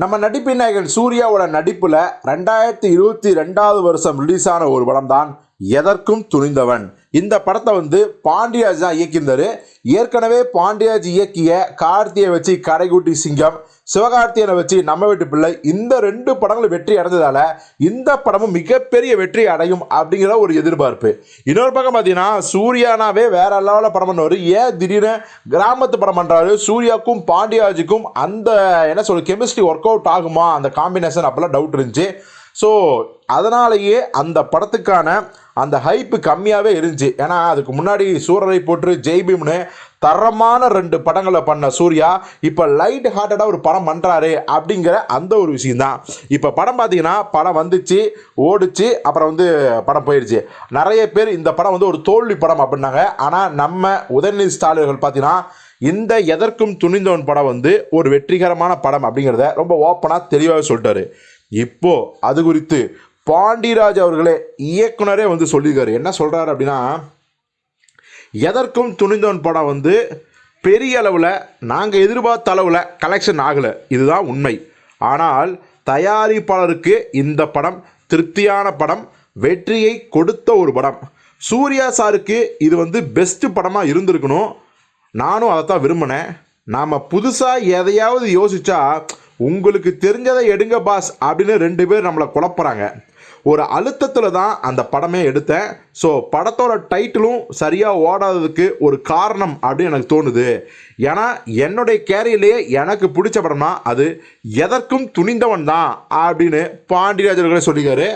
நம்ம நடிப்பு நாயகன் சூர்யாவோட நடிப்பில் ரெண்டாயிரத்தி இருபத்தி ரெண்டாவது வருஷம் ரிலீஸ் ஆன ஒரு படம் தான் எதற்கும் துணிந்தவன். இந்த படத்தை வந்து பாண்டியராஜ் தான் இயக்கியிருந்தார். ஏற்கனவே பாண்டியாஜ் இயக்கிய கார்த்தியை வச்சு கடைகுட்டி சிங்கம் சிவகார்த்தியனை வச்சு நம்ம வீட்டு பிள்ளை இந்த ரெண்டு படங்களும் வெற்றி அடைஞ்சதால இந்த படமும் மிகப்பெரிய வெற்றி அடையும் அப்படிங்கிற ஒரு எதிர்பார்ப்பு. இன்னொரு பக்கம் பார்த்தீங்கன்னா சூர்யானாவே வேற லெவலில் படம் பண்ணுவார். ஏன் திடீர்னு கிராமத்து படம் பண்ணுறாரு சூர்யாவுக்கும் பாண்டியாஜுக்கும் அந்த என்ன சொல்ற கெமிஸ்ட்ரி ஒர்க் அவுட் ஆகுமா? அந்த காம்பினேஷன் அப்போல்லாம் டவுட் இருந்துச்சு. ஸோ அதனாலேயே அந்த படத்துக்கான அந்த ஹைப்பு கம்மியாகவே இருந்துச்சு. ஏன்னா அதுக்கு முன்னாடி சூரரை போட்டு ஜெய்பீம்னு தரமான ரெண்டு படங்களை பண்ண சூர்யா இப்போ லைட் ஹார்ட்டடாக ஒரு படம் பண்ணுறாரு அப்படிங்கிற அந்த ஒரு விஷயந்தான் இப்போ படம் பார்த்தீங்கன்னா படம் வந்துச்சு ஓடிச்சு அப்புறம் வந்து படம் போயிடுச்சு. நிறைய பேர் இந்த படம் வந்து ஒரு தோல்வி படம் அப்படின்னாங்க. ஆனால் நம்ம உதயநிதி ஸ்டாலின்கள் பார்த்தீங்கன்னா இந்த எதற்கும் துணிந்தவன் படம் வந்து ஒரு வெற்றிகரமான படம் அப்படிங்கிறத ரொம்ப ஓப்பனாக தெளிவாகவே சொல்லிட்டாரு. இப்போ அது குறித்து பாண்டிராஜ் அவர்களே இயக்குனரே வந்து சொல்லியிருக்காரு. என்ன சொல்கிறாரு அப்படின்னா எதற்கும் துணிந்தவன் படம் வந்து பெரிய அளவில் நாங்கள் எதிர்பார்த்த அளவில் கலெக்ஷன் ஆகலை. இதுதான் உண்மை. ஆனால் தயாரிப்பாளருக்கு இந்த படம் திருப்தியான படம் வெற்றியை கொடுத்த ஒரு படம். சூர்யா சாருக்கு இது வந்து பெஸ்ட்டு படமாக இருந்திருக்கணும். நானும் அதை தான் விரும்பினேன். நாம் புதுசாக எதையாவது யோசித்தா உங்களுக்கு தெரிஞ்சதை எடுங்க பாஸ் அப்படின்னு ரெண்டு பேர் நம்மளை குழப்புறாங்க. ஒரு அழுத்தத்தில் தான் அந்த படமே எடுத்தேன். ஸோ படத்தோட டைட்டிலும் சரியாக ஓடாததுக்கு ஒரு காரணம் அப்படின்னு எனக்கு தோணுது. ஏன்னா என்னுடைய கேரியர்லேயே எனக்கு பிடிச்ச படம்னா அது எதற்கும் துணிந்தவன் தான் அப்படின்னு பாண்டியராஜர்களே சொல்லிக்காரு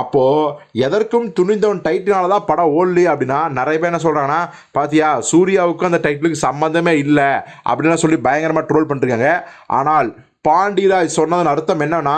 அப்போது எதற்கும் துணிந்தவன் டைட்டினால தான் படம் ஓடலி அப்படின்னா நிறைய பேர் என்ன சொல்கிறாங்கன்னா பாத்தியா சூர்யாவுக்கும் அந்த டைட்டிலுக்கு சம்மந்தமே இல்லை அப்படின்லாம் சொல்லி பயங்கரமாக ட்ரோல் பண்ணிருக்காங்க ஆனால் பாண்டிராஜ் சொன்னதன் அர்த்தம் என்னன்னா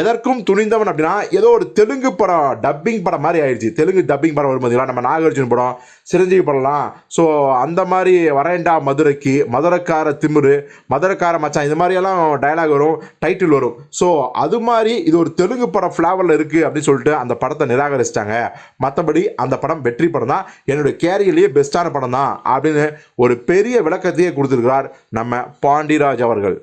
எதற்கும் துணிந்தவன் அப்படின்னா ஏதோ ஒரு தெலுங்கு படம் டப்பிங் படம் மாதிரி ஆயிடுச்சு. தெலுங்கு டப்பிங் படம் வரும் பார்த்தீங்களா நம்ம நாகார்ஜுன் படம் சிரஞ்சீவி படம்லாம். ஸோ அந்த மாதிரி வரேண்டா மதுரைக்கு மதுரைக்கார திமிரு மதுரைக்கார மச்சான் இது மாதிரியெல்லாம் டயலாக் வரும் டைட்டில் வரும். ஸோ அது மாதிரி இது ஒரு தெலுங்கு படம் ஃப்ளேவரில் இருக்குது அப்படின்னு சொல்லிட்டு அந்த படத்தை நிராகரிச்சிட்டாங்க. மற்றபடி அந்த படம் வெற்றி படம் தான். என்னுடைய கேரியர்லேயே பெஸ்ட்டான படம் தான் அப்படின்னு ஒரு பெரிய விளக்கத்தையே கொடுத்துருக்கிறார் நம்ம பாண்டிராஜ் அவர்கள்.